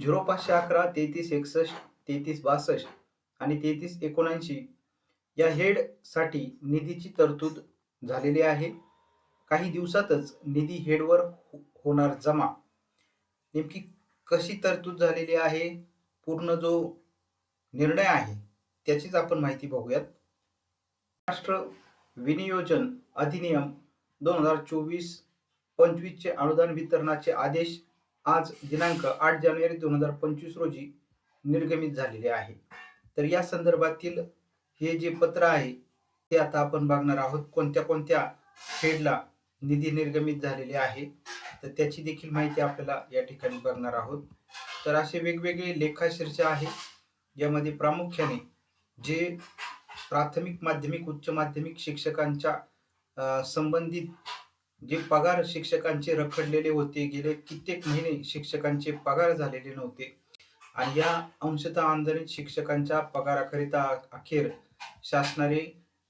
Zero पाचशे अकरा तेहतीस एकसष्ट तेहतीस बासष्ट आणि तेहतीस एकोणऐंशी या हेडसाठी निधीची तरतूद झालेली आहे. काही दिवसातच निधी हेडवर हो- होणार जमा. नेमकी कशी तरतूद झालेली आहे? पूर्ण जो निर्णय आहे त्याचीच आपण माहिती बघूयात. महाराष्ट्र विनियोजन अधिनियम दोन हजार चोवीस पंचवीसचे अनुदान वितरणाचे आदेश आज दिनांक आठ जानेवारी दोन हजार पंचवीस रोजी निर्गमित झालेले आहे. तर या संदर्भातील हे जे पत्र आहे ते आता आपण बघणार आहोत. कोणत्या कोणत्या हेडला निधी निर्गमित झालेले आहे तर त्याची देखील माहिती आपल्याला या ठिकाणी बघणार आहोत. तर असे वेगवेगळे लेखाशीर्ष आहे यामध्ये प्रामुख्याने जे प्राथमिक माध्यमिक उच्च माध्यमिक शिक्षकांच्या संबंधित जे पगार शिक्षकांचे रखडलेले होते गेले कित्येक महिने शिक्षकांचे पगार झालेले नव्हते. आणि या अंशतः आंदोलित शिक्षकांच्या पगाराकरिता अखेर शासनाने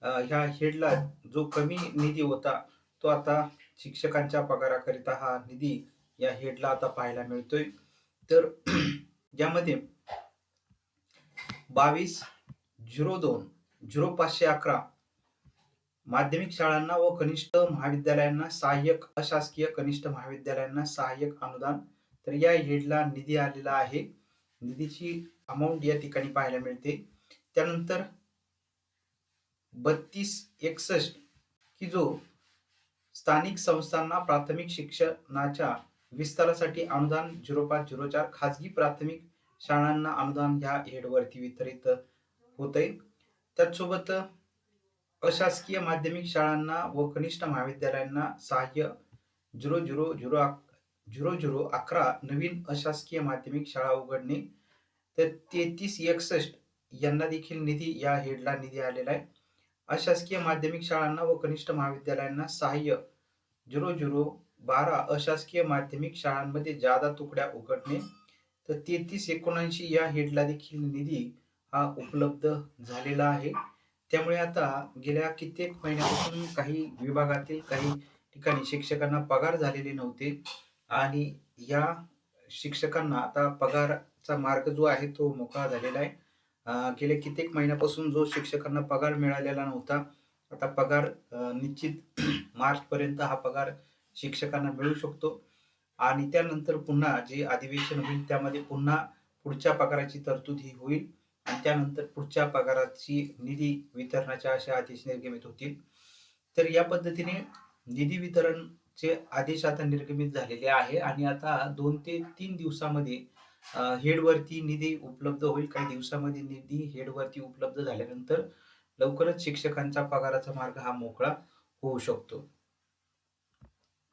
ह्या हेडला जो कमी निधी होता तो आता शिक्षकांच्या पगाराकरिता हा निधी या हेडला आता पाहायला मिळतोय. तर यामध्ये बावीस झिरो दोन झिरो पाचशे अकरा माध्यमिक शाळांना व कनिष्ठ महाविद्यालयांना सहाय्यक अशासकीय कनिष्ठ महाविद्यालयांना सहाय्यक अनुदान. तर या हेडला निधी आलेला आहे. निधीची अमाऊंट या ठिकाणी पाहायला मिळते. त्यानंतर बत्तीस एकसष्ट की जो स्थानिक संस्थांना प्राथमिक शिक्षणाच्या विस्तारासाठी अनुदान झिरो पाच झिरो चार खाजगी प्राथमिक शाळांना अनुदान ह्या हेडवरती वितरित होतंय. त्याचसोबत अशासकीय माध्यमिक शाळांना व कनिष्ठ महाविद्यालयांना सहाय्य zero zero zero zero zero अकरा नवीन अशासकीय माध्यमिक शाळा उघडणे. तर तेहतीस एकसष्ट यांना देखील निधी या हेडला निधी आलेला आहे. अशासकीय माध्यमिक शाळांना व कनिष्ठ महाविद्यालयांना सहाय्य झिरो झिरो बारा अशासकीय माध्यमिक शाळांमध्ये जादा तुकड्या उघडणे. तर तेहतीस एकोणऐंशी या हेडला देखील निधी हा उपलब्ध झालेला आहे. त्यामुळे आता गेल्या कित्येक महिन्यापासून काही विभागातील काही ठिकाणी शिक्षकांना पगार झालेले नव्हते. आणि या शिक्षकांना आता पगारचा मार्ग जो आहे तो मोकळा झालेला आहे. गेल्या कित्येक महिन्यापासून जो शिक्षकांना पगार मिळालेला नव्हता आता पगार निश्चित मार्च पर्यंत हा पगार शिक्षकांना मिळू शकतो. आणि त्यानंतर पुन्हा जे अधिवेशन होईल त्यामध्ये पुन्हा पुढच्या पगाराची तरतूद ही होईल. आणि त्यानंतर पुढच्या पगाराची निधी वितरणाच्या असे आदेश निर्गमित होतील. तर या पद्धतीने निधी वितरणचे आदेश आता निर्गमित झालेले आहे आणि आता दोन ते तीन दिवसामध्ये हेडवरती निधी उपलब्ध होईल. काही दिवसामध्ये निधी हेडवरती उपलब्ध झाल्यानंतर लवकरच शिक्षकांचा पगाराचा मार्ग हा मोकळा होऊ शकतो.